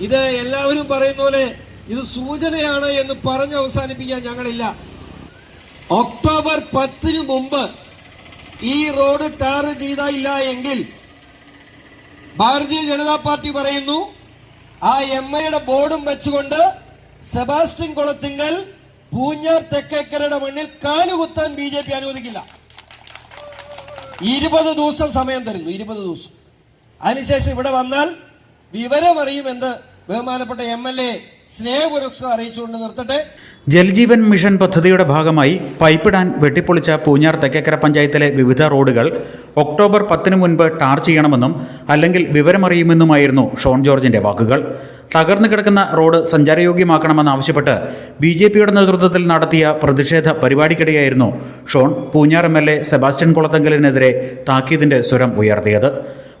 ഇത് എല്ലാവരും പറയുന്ന പോലെ ഇത് സൂചനയാണ് എന്ന് പറഞ്ഞ് അവസാനിപ്പിക്കാൻ ഞങ്ങളില്ല. ഒക്ടോബർ പത്തിന് മുമ്പ് ഈ റോഡ് ടാർ ചെയ്തില്ല എങ്കിൽ ഭാരതീയ ജനതാ പാർട്ടി പറയുന്നു ആ എം എയുടെ ബോർഡും വെച്ചുകൊണ്ട് സെബാസ്റ്റ്യൻ കുളത്തിങ്കൽ പൂഞ്ഞാർ തെക്കേക്കരയുടെ മണ്ണിൽ കാലുകുത്താൻ ബി ജെ പി അനുവദിക്കില്ല. ഇരുപത് ദിവസം സമയം തരുന്നു ഇരുപത് ദിവസം. അതിനുശേഷം ഇവിടെ വന്നാൽ വിവരമറിയുമെന്ന് ബഹുമാനപ്പെട്ട എം എൽ എ സ്നേഹപുരസ്കാരം അറിയിച്ചുകൊണ്ട് നിർത്തട്ടെ. ജൽജീവൻ മിഷൻ പദ്ധതിയുടെ ഭാഗമായി പൈപ്പിടാൻ വെട്ടിപ്പൊളിച്ച പൂഞ്ഞാർ തെക്കേക്കര പഞ്ചായത്തിലെ വിവിധ റോഡുകൾ ഒക്ടോബർ പത്തിന് മുൻപ് ടാർ ചെയ്യണമെന്നും അല്ലെങ്കിൽ വിവരമറിയുമെന്നുമായിരുന്നു ഷോൺ ജോർജിന്റെ വാക്കുകൾ. തകർന്നു കിടക്കുന്ന റോഡ് സഞ്ചാരയോഗ്യമാക്കണമെന്നാവശ്യപ്പെട്ട് ബി ജെ പിയുടെ നേതൃത്വത്തിൽ നടത്തിയ പ്രതിഷേധ പരിപാടിക്കിടെയായിരുന്നു Shone Poonjar M L A Sebastian കുളത്തങ്കലിനെതിരെ താക്കീതിന്റെ സ്വരം ഉയർത്തിയത്.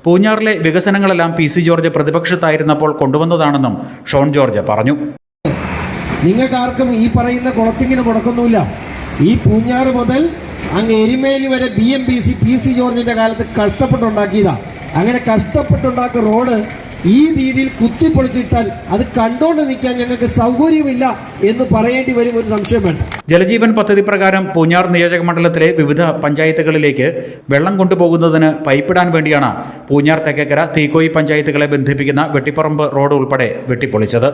പൂഞ്ഞാറിലെ വികസനങ്ങളെല്ലാം പി സി ജോർജ് പ്രതിപക്ഷത്തായിരുന്നപ്പോൾ കൊണ്ടുവന്നതാണെന്നും ഷോൺ ജോർജ് പറഞ്ഞു. നിങ്ങൾക്കാർക്കും ഈ പറയുന്ന കുളത്തിങ്ങിന് മുടക്കൊന്നുമില്ല ഈ പൂഞ്ഞാറ് മുതൽ അങ്ങ് എരിമേലി വരെ B M B C P C ജോർജിന്റെ കാലത്ത് കഷ്ടപ്പെട്ടുണ്ടാക്കിയതാ. അങ്ങനെ കഷ്ടപ്പെട്ടുണ്ടാക്കിയ റോഡ് ഈ രീതിയിൽ കുത്തിപ്പൊളിച്ചിട്ടാൽ അത് കണ്ടോണ്ട് നിൽക്കാൻ ഞങ്ങൾക്ക് സൗകര്യമില്ല എന്ന് പറയേണ്ടി വരും ഒരു സംശയം വേണ്ട. ജലജീവൻ പദ്ധതി പ്രകാരം പൂഞ്ഞാർ നിയോജക മണ്ഡലത്തിലെ വിവിധ പഞ്ചായത്തുകളിലേക്ക് വെള്ളം കൊണ്ടുപോകുന്നതിന് പൈപ്പിടാൻ വേണ്ടിയാണ് പൂഞ്ഞാർ തെക്കേക്കര തീക്കോയി പഞ്ചായത്തുകളെ ബന്ധിപ്പിക്കുന്ന വെട്ടിപ്പറമ്പ് റോഡ് ഉൾപ്പെടെ വെട്ടിപ്പൊളിച്ചത്.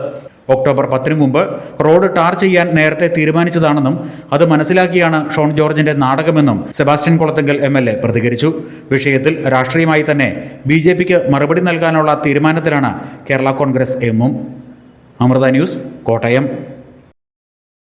ഒക്ടോബർ പത്തിന് മുമ്പ് റോഡ് ടാർ ചെയ്യാൻ നേരത്തെ തീരുമാനിച്ചതാണെന്നും അത് മനസ്സിലാക്കിയാണ് ഷോൺ ജോർജിന്റെ നാടകമെന്നും Sebastian Kulathunkal M L A പ്രതികരിച്ചു. വിഷയത്തിൽ രാഷ്ട്രീയമായി തന്നെ ബി ജെ പിക്ക് മറുപടി നൽകാനുള്ള തീരുമാനത്തിലാണ് കേരള കോൺഗ്രസ് എമ്മും. അമൃത ന്യൂസ് കോട്ടയം.